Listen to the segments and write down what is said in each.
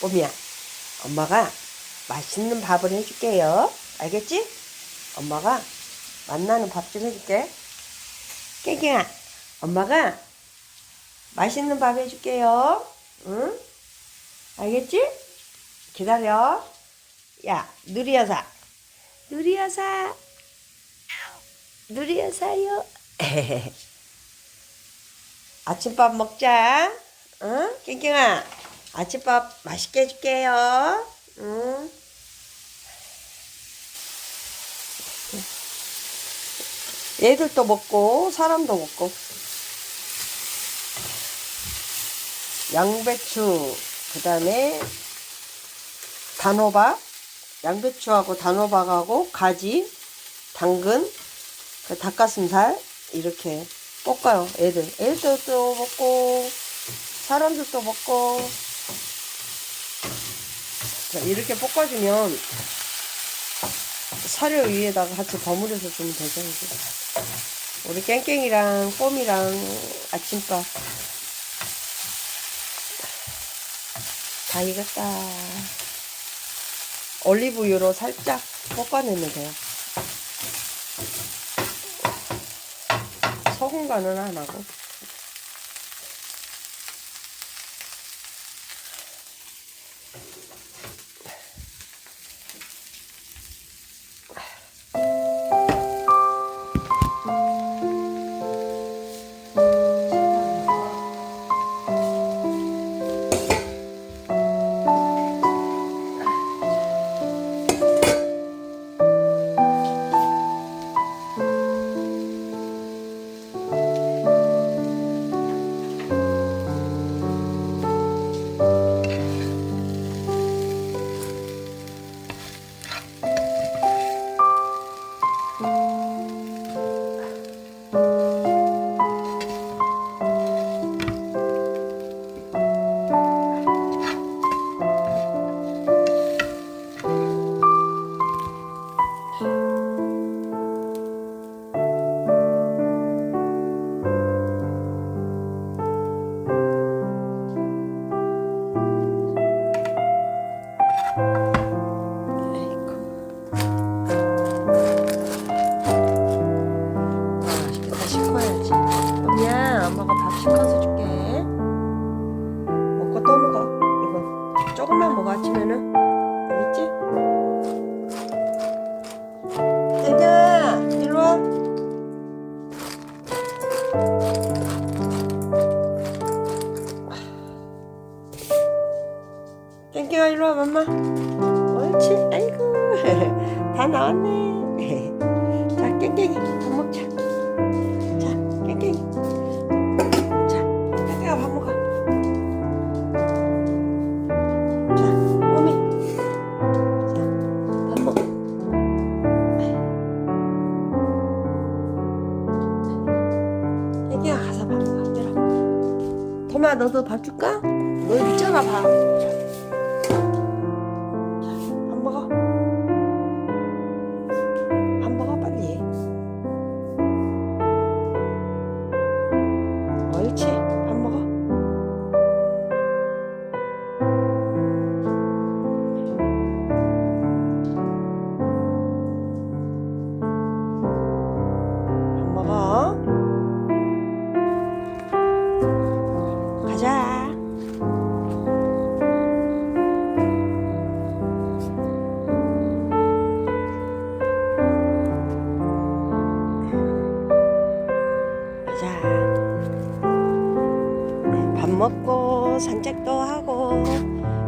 뽀미야, 엄마가 맛있는 밥을 해줄게요. 알겠지? 엄마가 맛나는 밥 좀 해줄게. 깨갱아, 엄마가 맛있는 밥 해줄게요. 응? 알겠지? 기다려. 야, 누리여사. 누리여사. 누리여사요. 아침밥 먹자. 응? 깽깽아. 아침밥 맛있게 해줄게요. 응? 얘들도 먹고 사람도 먹고 양배추 그 다음에 단호박 양배추하고 단호박하고 가지 당근 그 닭가슴살 이렇게 볶아요 애들 애들도 먹고 사람들도 먹고 자, 이렇게 볶아주면 사료 위에다가 같이 버무려서 주면 되죠 이제. 우리 깽깽이랑 꼼이랑 아침밥. 다 익었다. 올리브유로 살짝 볶아내면 돼요. 소금 간은 안 하고 맛 너도 밥 줄까? 밥 먹고 산책도 하고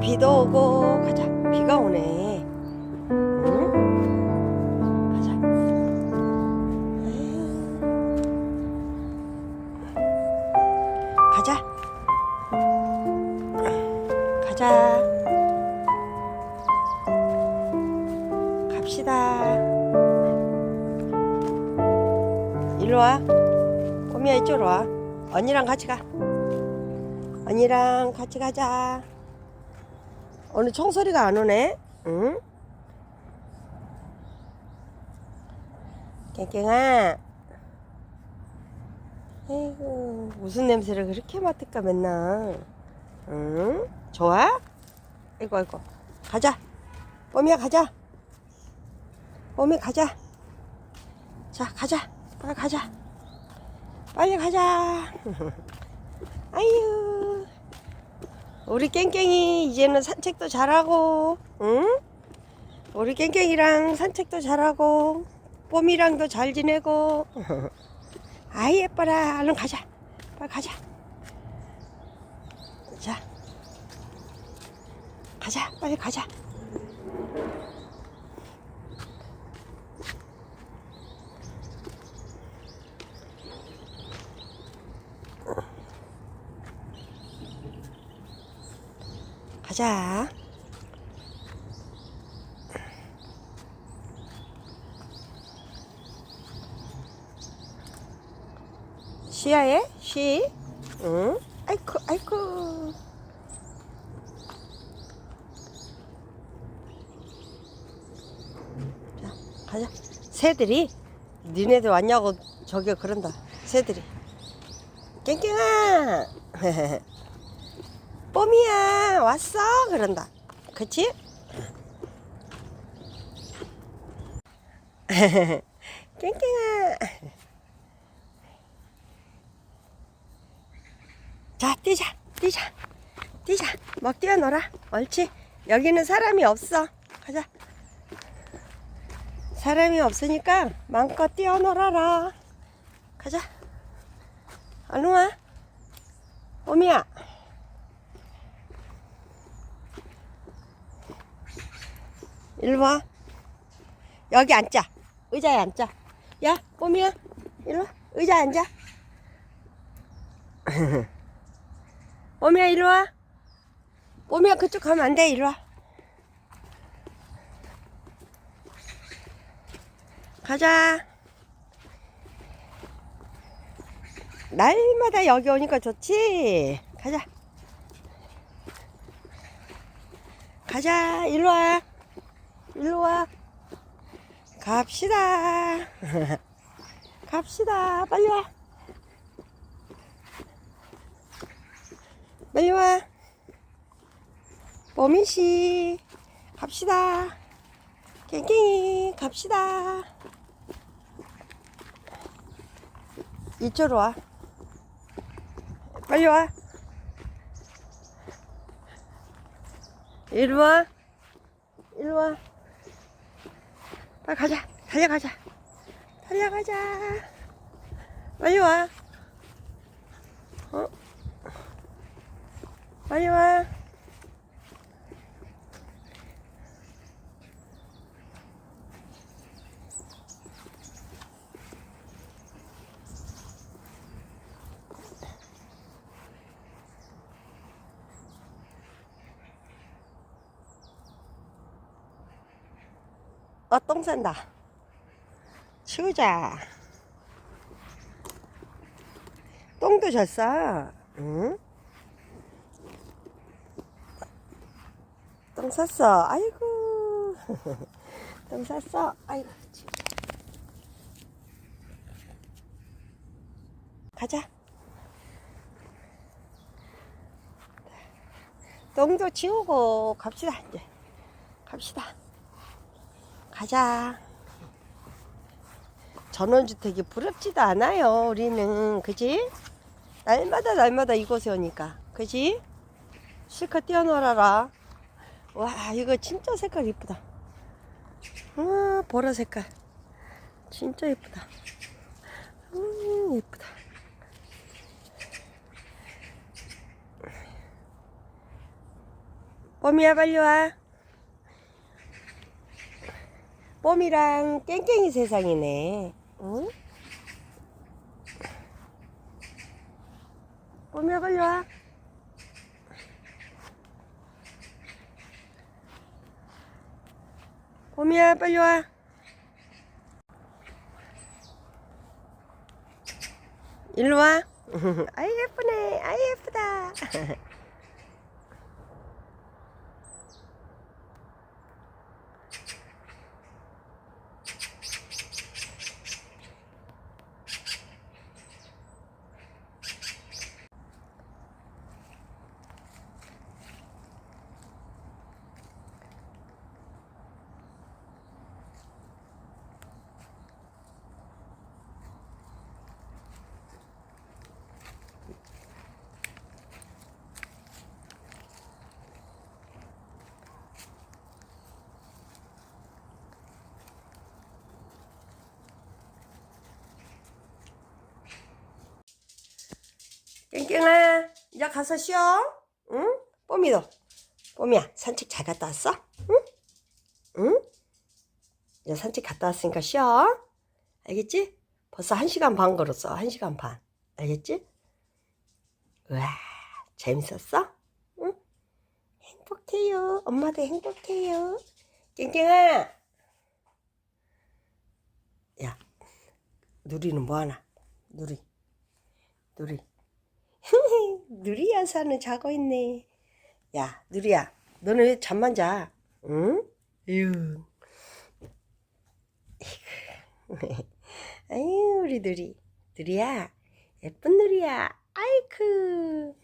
비도 오고 가자. 비가 오네. 응? 가자. 가자. 가자. 갑시다. 일로 와. 꼬미야 이쪽으로 와. 언니랑 같이 가 언니랑 같이 가자. 오늘 총소리가 안 오네. 응? 깽깽아. 아이고, 무슨 냄새를 그렇게 맡을까, 맨날. 응? 좋아? 아이고 아이고 가자 뽀미야 가자 뽀미 가자 자 가자 빨리 가자 빨리 가자 아유 우리 깽깽이 이제는 산책도 잘하고 응? 우리 깽깽이랑 산책도 잘하고 뽀미랑도 잘 지내고. 아이 예뻐라. 얼른 가자. 빨리 가자. 자. 가자. 빨리 가자 가자. 시야에? 시? 응? 아이쿠 아이쿠. 자 가자. 새들이? 니네들 왔냐고 저기 그런다. 새들이. 깽깽아 뽀미야 왔어? 그런다. 그치? 깽깽아. 자 뛰자 뛰자 뛰자. 막 뛰어놀아. 옳지. 여기는 사람이 없어. 가자. 사람이 없으니까 마음껏 뛰어놀아라. 가자. 얼른 와 뽀미야 일로 와 여기 앉자 의자에 앉자 야 뽀미야 일로 와 의자에 앉아 뽀미야 이리 와. 뽀미야 그쪽 가면 안 돼. 이리 와. 가자. 날마다 여기 오니까 좋지. 가자. 가자. 이리 와. 이리 와. 갑시다. 갑시다. 빨리 와. 빨리 와. 뽀미씨. 갑시다. 깽깽이. 갑시다. 이쪽으로 와. 빨리 와. 이리 와. 이리 와. 빨리 가자. 달려가자. 달려가자. 빨리 와. 어? 빨리 와. 어, 똥 싼다. 치우자. 똥도 잘 싸. 응? 똥 쌌어. 아이고. 똥 쌌어. 아이고. 치. 가자. 똥도 치우고 갑시다. 이제. 갑시다. 가자. 전원주택이 부럽지도 않아요. 우리는. 그지? 날마다 날마다 이곳에 오니까. 그지? 실컷 뛰어놀아라. 와, 이거 진짜 색깔 이쁘다. 아, 보라 색깔. 진짜 이쁘다. 음, 이쁘다. 뽀미야, 빨리 와. 뽀미랑 깽깽이 세상이네. 응? 뽀미야, 빨리 와. 뽀미야 빨리 와. 일로 와. 아이 예쁘네. 아이 예쁘다. 깽깽아, 이제 가서 쉬어. 응? 뽀미도. 뽀미야, 산책 잘 갔다 왔어? 응? 응? 이제 산책 갔다 왔으니까 쉬어. 알겠지? 벌써 한 시간 반 걸었어. 한 시간 반. 알겠지? 우와, 재밌었어? 응? 행복해요. 엄마도 행복해요. 깽깽아. 야, 누리는 뭐하나? 누리. 누리. 누리야 사는 자고 있네. 야, 누리야, 너는 왜 잠만 자? 응? 에휴. 아유, 우리 누리. 누리야, 예쁜 누리야. 아이쿠.